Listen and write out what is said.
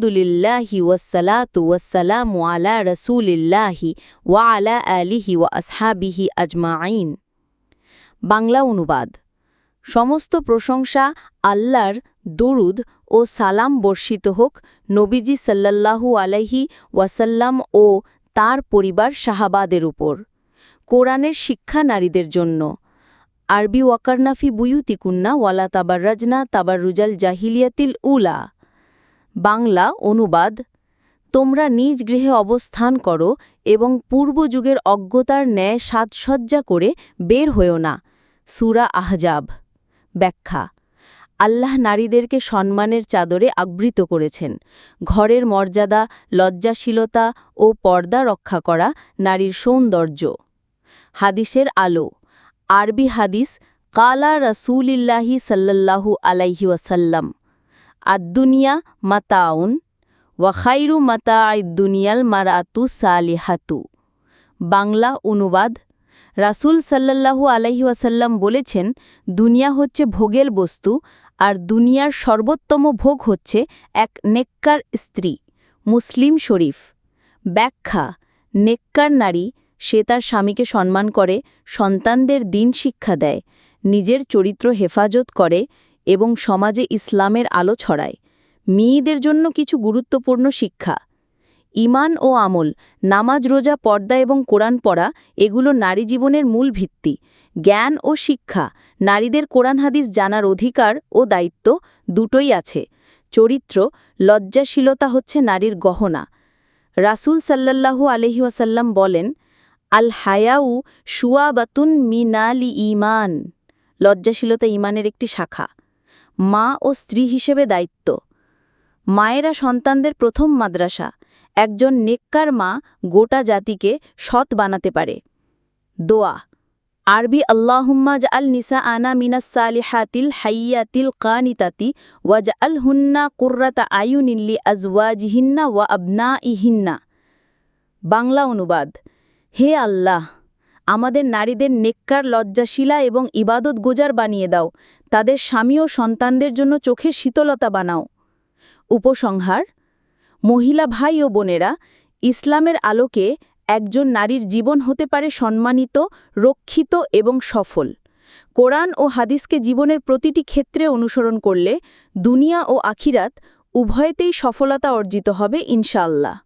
আলহামদুলিল্লাহি ওয়াসালাতু ওয়াসালামু আলা রসুলিল্লাহি ওয়া আলা আলিহি ওয়া আসহাবিহি আজমাইন বাংলা অনুবাদ। সমস্ত প্রশংসা, আল্লাহর দরুদ ও সালাম বর্ষিত হোক নবীজি সাল্লাল্লাহু আলাইহি ওয়াসাল্লাম ও তার পরিবার শাহাবাদের উপর। কোরআনের শিক্ষা নারীদের জন্য। আরবি ওয়াকারনাফি বুয়ুতিকুন্না ওয়ালা তাবার রাজনা তাবার রুজাল জাহিলিয়াতিল উলা। বাংলা অনুবাদ, তোমরা নিজ গৃহে অবস্থান করো এবং পূর্বযুগের অজ্ঞতার ন্যায় সাজসজ্জা করে বের হয়েও না। সুরা আহজাব। ব্যাখ্যা। আল্লাহ নারীদেরকে সম্মানের চাদরে আবৃত করেছেন। ঘরের মর্যাদা, লজ্জাশীলতা ও পর্দা রক্ষা করা নারীর সৌন্দর্য। হাদিসের আলো। আরবি হাদিস, কালা রসুলিল্লাহি সাল্লাল্লাহু আলাইহি ওয়াসাল্লাম। আদ্দুনিয়া মাতাউন ওয়াখাইরু মাতা আইদ্দুনিয়াল মারাতু সালিহাতু। বাংলা অনুবাদ, রাসূল সাল্লাল্লাহু আলাইহি ওয়াসাল্লাম বলেছেন, দুনিয়া হচ্ছে ভোগের বস্তু আর দুনিয়ার সর্বোত্তম ভোগ হচ্ছে এক নেককার স্ত্রী, মুসলিম শরীফ। ব্যাখ্যা, নেককার নারী, সে তার স্বামীকে সম্মান করে, সন্তানদের দিন শিক্ষা দেয়, নিজের চরিত্র হেফাজত করে এবং সমাজে ইসলামের আলো ছড়ায়। মেয়েদের জন্য কিছু গুরুত্বপূর্ণ শিক্ষা। ইমান ও আমল, নামাজ, রোজা, পর্দা এবং কোরআন পড়া, এগুলো নারী জীবনের মূল ভিত্তি। জ্ঞান ও শিক্ষা, নারীদের কোরআন হাদিস জানার অধিকার ও দায়িত্ব দুটোই আছে। চরিত্র, লজ্জাশীলতা হচ্ছে নারীর গহনা। রাসূল সাল্লাল্লাহু আলহিউসাল্লাম বলেন আল হায়াউ শুয়াবাতুন মিনালি ইমান লজ্জাশীলতা ইমানের একটি শাখা। মা ও স্ত্রী হিসেবে দায়িত্ব। মায়েরা সন্তানদের প্রথম মাদ্রাসা। একজন নেককার মা গোটা জাতিকে সৎ বানাতে পারে। দোয়া। আরবি আল্লাহুম্মাজ আল নিসা আনা মিনাস সালিহাতিল হাইয়াতিল কানিতাতি ওয়াজ আল হুন্না কুর্রাতা আয়ুনিল্লি আজওয়াজিহিন্না ওয়া আবনা ইহিন্না বাংলা অনুবাদ। হে আল্লাহ! আমাদের নারীদের নেককার, লজ্জাশীলা এবং ইবাদত গোজার বানিয়ে দাও। তাদের স্বামী ও সন্তানদের জন্য চোখের শীতলতা বানাও। উপসংহার, মহিলা ভাই ও বোনেরা, ইসলামের আলোকে একজন নারীর জীবন হতে পারে সম্মানিত, রক্ষিত এবং সফল। কোরআন ও হাদিসকে জীবনের প্রতিটি ক্ষেত্রে অনুসরণ করলে দুনিয়া ও আখিরাত উভয়তেই সফলতা অর্জিত হবে ইনশাআল্লাহ।